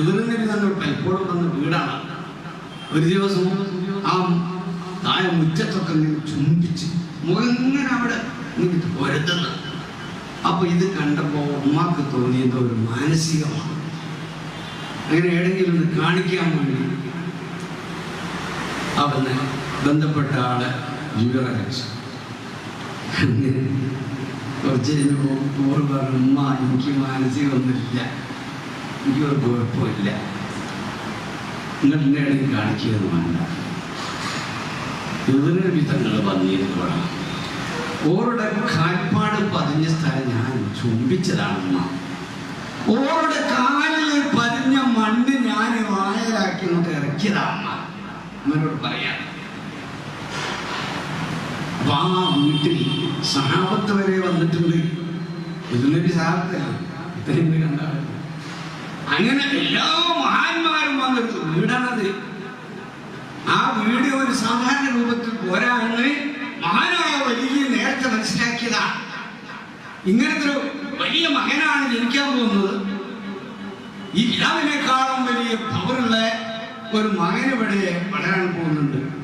എതിർന്നതി തന്നെ പലപ്പോഴും വന്ന വീടാണ്. ഒരു ദിവസം ആ താഴെ മുറ്റത്തൊക്കെ ഇങ്ങനെ ചുംബിച്ച് മുഖങ്ങനെ അവിടെ ഇങ്ങനെ പൊരുത്തുന്നത് അപ്പൊ ഇത് കണ്ടപ്പോ ഉമ്മാക്ക് തോന്നിയത് ഒരു മാനസികമാണ്. അങ്ങനെ ഏതെങ്കിലും കാണിക്കാൻ വേണ്ടി അവന് ബന്ധപ്പെട്ട ആളെ അങ്ങനെ കുറച്ച് കഴിഞ്ഞപ്പോൾ പറഞ്ഞു ഉമ്മ എനിക്ക് മാനസികമൊന്നുമില്ല. എനിക്കൊരു കുഴപ്പമില്ല. നിങ്ങൾ എന്നെ ഇടയിൽ കാണിക്കുകയെന്ന് വേണ്ട. ഇതിന് വിധങ്ങൾ വന്നിരുന്നോളാം ഓരുടെ കാൽപ്പാട് പതിഞ്ഞ സ്ഥലം ഞാൻ ചുംബിച്ചതാണെന്ന ഓരുടെ കാലിൽ പതിഞ്ഞ മണ്ണ് ഞാൻ വായലാക്കി നമുക്ക് ഇറക്കിയതാണ് അവരോട് പറയാം. അപ്പൊ വീട്ടിൽ സഹാബത്ത് വരെ വന്നിട്ടുണ്ട്. ഇതിനൊരു സഹാബത്തല്ല ഇത്രയും കണ്ടാണ് അങ്ങനെ എല്ലാ മഹാന്മാരും വന്നിട്ട് വീടാണത്. ആ വീട് ഒരു സാധാരണ രൂപത്തിൽ പോരാന്ന് മഹാനായ വലിയ നേരത്തെ മനസ്സിലാക്കിയതാണ് ഇങ്ങനത്തെ വലിയ മകനാണ് ജനിക്കാൻ പോകുന്നത്. ഈ പിതാവിനേക്കാളും വലിയ പവറുള്ള ഒരു മകനിവിടെ വളരാൻ പോകുന്നുണ്ട്.